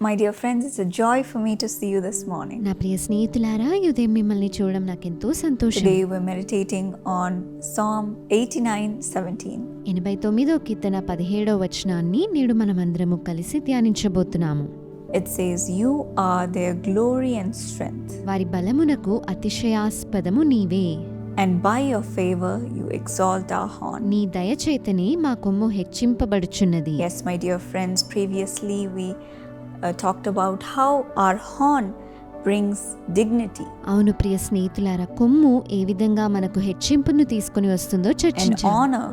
My dear friends, it's a joy for me to see you this morning. నా ప్రియ స్నేహితులారా ఈ ఉదయం మిమ్మల్ని చూడడం నాకెంతో సంతోషం Today we're meditating on Psalm 89 17. ఎనభై తొమ్మిదో కీర్తన పదిహేడో వచనాన్ని నేడు మనమందరము కలిసి ధ్యానించబోతున్నాము It says, You are their glory and strength, వారి బలమునకు అతిశయాస్పదము నీవే and by your favor you exalt our horn. నీ దయచేతనే మా కొమ్ము హెచ్చింపబడుచున్నది Yes, my dear friends, previously we uh, talked about how our horn brings dignity అవును ప్రియ స్నేహితులారా కొమ్ము ఏ విధంగా మనకు హెచ్చింపును తీసుకుని వస్తుందో and చర్చించాము honor.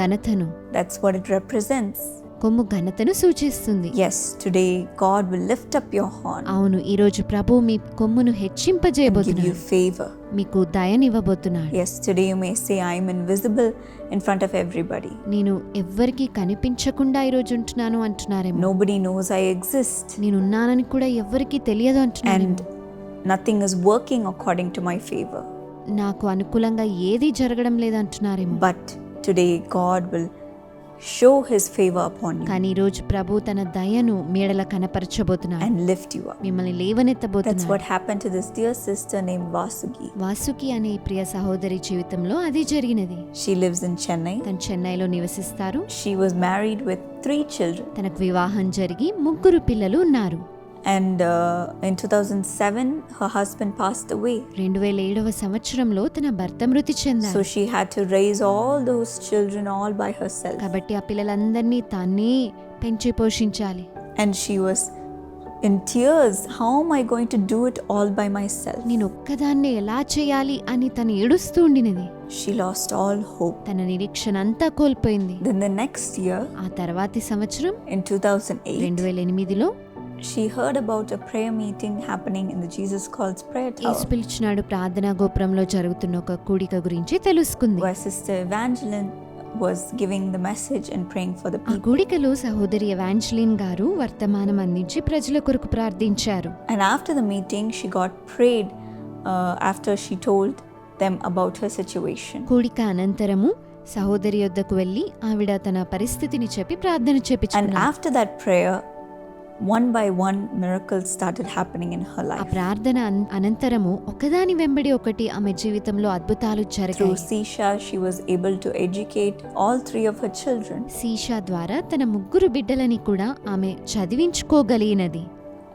ఘనతను That's what it represents. కొమ్ము ఘనతను సూచిస్తుంది Yes, today God will lift up your horn అవును ఈ రోజు ప్రభు మీ కొమ్మును give you హెచ్చింపజేయబోతున్నాడు favor. మీకు దయనివ్వబోతున్నాడు Yes, today you may say, I am invisible in front of everybody. నేను ఎవ్వరికి కనిపించకుండా ఈ రోజు ఉంటున్నాను అంటున్నారేమో Nobody knows I exist, నేనున్నానని కూడా ఎవ్వరికి తెలియదు అంటున్నాను and nothing is working according to my favor. నాకు అనుకూలంగా ఏది జరగడం లేదంటున్నారేమో But today, God will show His favor upon you కానీ ఈ రోజు ప్రభు తన దయను మేడల కనపరచబోతున్నాడు and lift you up. మిమ్మల్ని That's లేవనెత్తబోతున్నాడు what happened to this dear sister named Vasuki. Vasuki అనే ఈ ప్రియ సహోదరి జీవితంలో అది జరిగినది She lives in Chennai. తను చెన్నైలో నివసిస్తారు She was married with three children. తనకు వివాహం జరిగి ముగ్గురు పిల్లలు ఉన్నారు and in two thousand seven her husband pass they రెండు వేల ఏడవ సంవత్సరంలో తన భర్త మృతి చెందారు. To raise all those children all by herself కాబట్టి ఆ పిల్లలందరినీ తానే పెంచి పోషించాలి. And she was in how I going to do it all by myself నేను ఒక్కదాన్ని ఎలా చేయాలి అని తను ఏడుస్తూ ఉండినది. షీ లాస్ట్ ఆల్ హోప్ తన నిరీక్షణ అంతా కోల్పోయింది. దెన్ ద నెక్స్ట్ ఇయర్ ఆ తర్వాతి సంవత్సరం ఇన్ టూ థౌజండ్ రెండు వేల ఎనిమిదిలో she heard about a prayer meeting happening in the Jesus Calls prayer Yesu tower పిలిచినాడు ప్రార్థనా గోపురంలో జరుగుతున్న ఒక కూడిక గురించి తెలుసుకుంది where Sister Evangeline was giving the message and praying for the ఆ people. కూడికలో సహోదరి ఎవాంజలిన్ గారు వర్తమానం అందించి ప్రజల కొరకు ప్రార్థించారు And after the meeting, she got prayed uh, after she told them about her situation. కూడిక అనంతరము సహోదరి యొద్దకు వెళ్ళి ఆవిడ తన పరిస్థితిని చెప్పి ప్రార్థన And చేపించుకున్నారు after that prayer, one by one miracle started happening in her life ప్రార్థన అనంతరము ఒకదాని వెంబడి ఒకటి ఆమె జీవితంలో అద్భుతాలు జరిగాయి. సీషా she was able to educate all three of her children సీషా ద్వారా తన ముగ్గురు బిడ్డలని కూడా ఆమె చదివించుకోగలిగినది.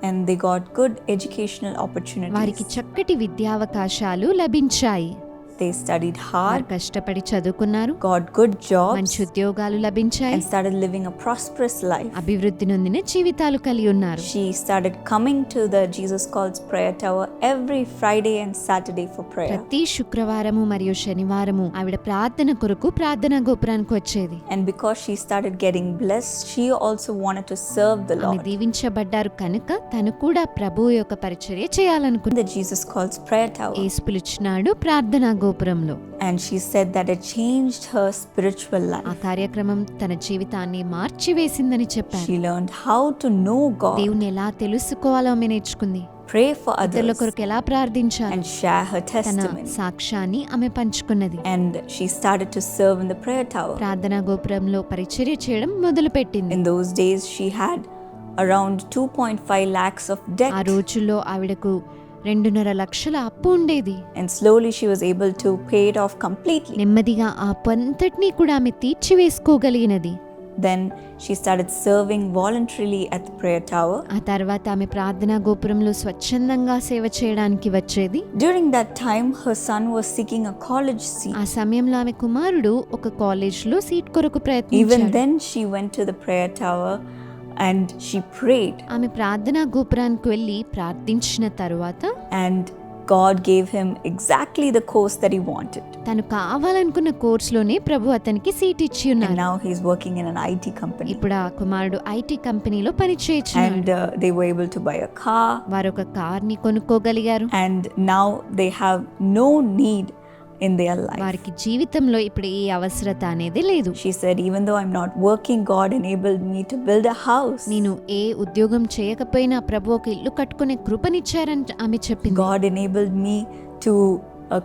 And they got good educational opportunity వారికి చక్కటి విద్యావకాశాలు లభించాయి. దే స్టడీడ్ హార్ కష్టపడి చదువుకున్నారు గాడ్ గుడ్ జాబ్ మంచి ఉద్యోగాలు లభించాయి started living a prosperous life అభివృద్ధి నొందిన జీవితాలు కలిగి ఉన్నారు. She started coming to the Jesus calls prayer tower every Friday and Saturday for prayer ప్రతి శుక్రవారము మరియు శనివారము ఆవిడ ప్రార్థన కొరకు ప్రార్థన గోపురానికి వచ్చేది. And because she started getting bless she also wanted to serve the Lord దీవించబడ్డారు కనుక తను కూడా ప్రభు యొక్క పరిచర్య చేయాలనుకుంది జీసస్ కాల్స్ ప్రేయర్ టవర్ యేసు పిలిచినాడు ప్రార్థన గో గోపురంలో And she said that it changed her spiritual ఆ life. కార్యక్రమం తన జీవితాన్ని మార్చివేసిందని చెప్పారు She learned how to know God, దేవుని ఎలా తెలుసుకోవాలో ఆమె నేర్చుకుంది pray for ఇతరుల others, కొరకు ఎలా ప్రార్థించాలి and share her తన testimony. సాక్ష్యాన్ని ఆమె పంచుకున్నది And she started to serve in the prayer tower. ప్రార్థనా గోపురంలో పరిచర్య చేయడం మొదలుపెట్టింది In those days, she had around 2.5 lakhs of ఆ debt. రోజుల్లో ఆవిడకు రెండున్నర లక్షల అప్పు ఉండేది. And slowly she was able to pay it off completely నెమ్మదిగా ఆ అంతటిని కూడా ఆమె తీర్చివేసుకోగలిగినది. Then she started serving voluntarily at prayer tower ఆ తర్వాత ఆమె ప్రార్థనా గోపురంలో స్వచ్ఛందంగా సేవ చేయడానికి వచ్చేది. During that time her son was seeking a college seat ఆ సమయంలో ఆమె కుమారుడు ఒక కాలేజ్లో సీట్ కొరకు ప్రయత్నించాడు. Even then she went to the prayer tower and she prayed, ఆమె ప్రార్థనా గోపురానికి వెళ్ళి ప్రార్థించిన తరువాత and God gave him exactly the course that he wanted. తను కావాలనుకున్న కోర్సులోనే ప్రభు అతనికి సీట్ ఇచ్చి And ఉన్నారు now he's working in an IT company. ఇప్పుడు ఆ కుమారుడు ఐటీ కంపెనీలో పనిచేయచ్చు And uh, they were able to buy a car, వారు ఒక కార్ని కొనుక్కోగలిగారు and now they have no need in their life. వారికి జీవితంలో ఇప్పుడు ఏ అవసరత అనేది లేదు She said, Even though I'm not working, God enabled me to build a house. నేను ఏ ఉద్యోగం చేయకపోయినా ప్రభు ఒక ఇల్లు కట్టుకునే కృపనిచ్చారని ఆమె చెప్పింది God enabled me to uh,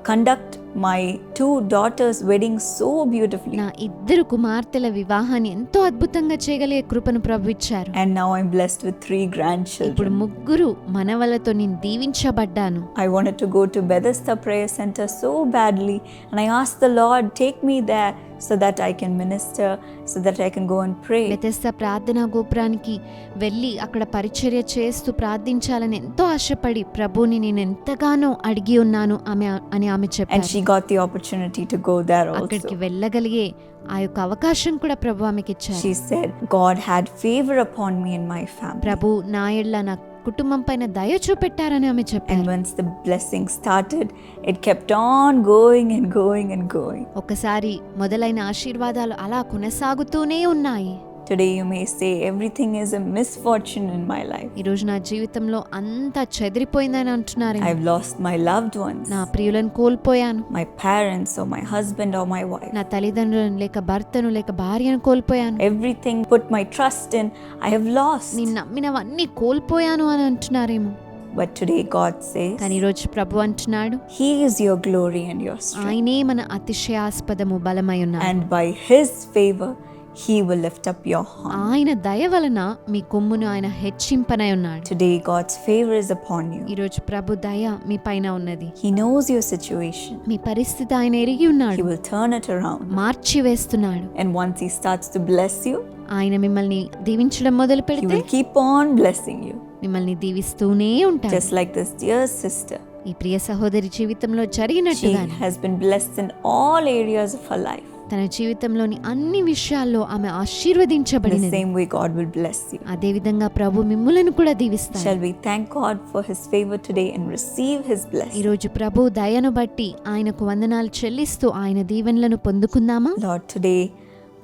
conduct my two daughters' wedding so beautifully. నా ఇద్దరు కుమార్తెల వివాహాన్ని ఎంతో అద్భుతంగా చేయగలిగే కృపను ప్రభు ఇచ్చారు And now I'm blessed with three ఇప్పుడు grandchildren. ముగ్గురు మనవలతో నేను దీవించబడ్డాను I wanted to go to Bethesda Prayer Center so badly, and I asked the Lord, take me there so that I can minister, so that I can go and pray. వ్యతస్థ ప్రార్థనా గోపురానికి వెళ్ళి అక్కడ పరిచర్య చేస్తూ ప్రార్థించాలని ఎంతో ఆశపడి ప్రభుని నేను ఎంతగానో అడిగి ఉన్నాను ఆమె అని ఆమె And చెప్పారు she got the opportunity to go there అక్కడికి. వెళ్ళగలిగే ఆ యొక్క అవకాశం కూడా ప్రభు ఆమెకి ఇచ్చారు She said, God had favor upon me and my family. ప్రభు నా ఎళ్ళ నా కుటుంబం పైన దయ చూపెట్టారని ఆమె చెప్పారు. The blessing started it kept on going and going and going ఒకసారి మొదలైన ఆశీర్వాదాలు అలా కొనసాగుతూనే ఉన్నాయి. Today you may say everything is a misfortune in my life ఈ రోజు నా జీవితంలో అంతా చెదిరిపోయిందని అంటున్నారు I have lost my loved one నా ప్రియులను కోల్పోయాను. My parents or my husband or my wife నా తల్లిదండ్రులను లేక భర్తను లేక భార్యను కోల్పోయాను. Everything put my trust in I have lost నిన్న నమ్మినవన్నీ కోల్పోయాను అని అంటున్నారేమో. బట్ టుడే గాడ్ సే కానీ ఈ రోజు ప్రభు అంటున్నాడు he is your glory and your strength ఆయనే మన అతిశయాస్పదము బలమై ఉన్నాడు. And by his favour He will lift up your horn. ఆయన దయ వలన మీ కొమ్మును ఆయన హెచ్చింపనై ఉన్నాడు Today, God's favor is upon you. ఈరోజు ప్రభు దయ మీ పైన ఉన్నది He knows your situation. మీ పరిస్థితి ఆయన ఎరిగి ఉన్నాడు He will turn it around. మార్చి వేస్తున్నాడు And once He starts to bless you, ఆయన మిమ్మల్ని దీవించడం మొదలు He పెడితే will keep on blessing you. మిమ్మల్ని దీవిస్తూనే ఉంటాడు Just like this dear sister. ఈ ప్రియ సహోదరి జీవితంలో She జరిగినట్టుగానే has been blessed in all areas of her life. తన జీవితంలోని అన్ని విషయాల్లో ఆమె ఆశీర్వదించబడింది same way God will bless you ప్రభు మిమ్మల్ని కూడా దీవిస్తాడు. Shall we thank for his favour today and receive his bless ఈ రోజు ప్రభు దయను బట్టి ఆయనకు వందనాలు చెల్లిస్తూ ఆయన దీవెనలను పొందుకుందామా? Lord today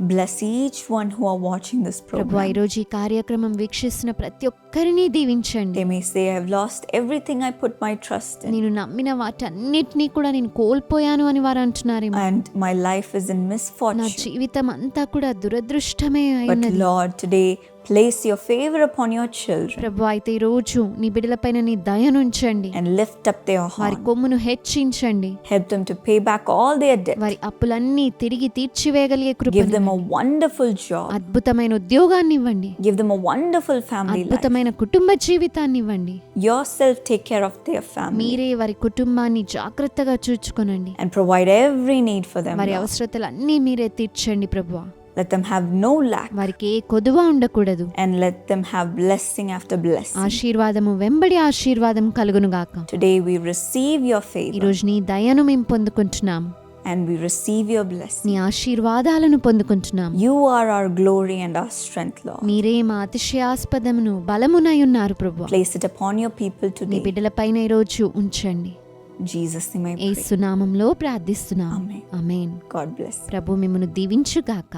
bless each one who are watching this programme ప్రభు ఈ కార్యక్రమం వీక్షిస్తున్న ప్రతి ఒక్కరిని దీవించండి. They may say I have lost everything I put my trust in నేను నమ్మిన వాటన్నిటిని కూడా నేను కోల్పోయాను అని వారు అంటున్నారు and my life is in misfortune నా జీవితం అంతా కూడా దురదృష్టమే అయినది. But Lord today place your favor upon your children ప్రభు అయితే ఈ రోజు నీ బిడ్డలపైన నీ దయనుంచండి and lift up their వారి horn. కొమ్మును హెచ్చించండి Help them to pay back all their debt. వారి అప్పులన్నీ తిరిగి తీర్చివేయగలిగే కృప Give them a wonderful job. అద్భుతమైన ఉద్యోగాన్ని ఇవ్వండి Give them a wonderful family life. అద్భుతమైన కుటుంబ జీవితాన్ని ఇవ్వండి Yourself take care of their family మీరే వారి కుటుంబాన్ని జాగ్రత్తగా చూచుకొనండి and provide every need for them. వారి Lord. అవసరతలన్నీ మీరే తీర్చండి ప్రభు Let them have no lack వారికి కొదువ ఉండకూడదు and let them have blessing after blessing. ఆశీర్వాదము వెంబడి ఆశీర్వాదం కలుగును గాక Today we receive your favor ఈరోజు నీ దయను మేము పొందుకుంటున్నాం and we receive your blessing. నీ ఆశీర్వాదాలను పొందుకుంటున్నాం You are our glory and our strength, Lord. మీరే మా అతిశయాస్పదమును బలమునై ఉన్నారు ప్రభు Place it upon your people నీ today. బిడ్డలపైన ఈరోజు ఉంచండి In Jesus' name I pray. ఏసునామంలో ప్రార్థిస్తున్నాం Amen. అమేన్ God bless. ప్రభు మిమ్మను దీవించుగాక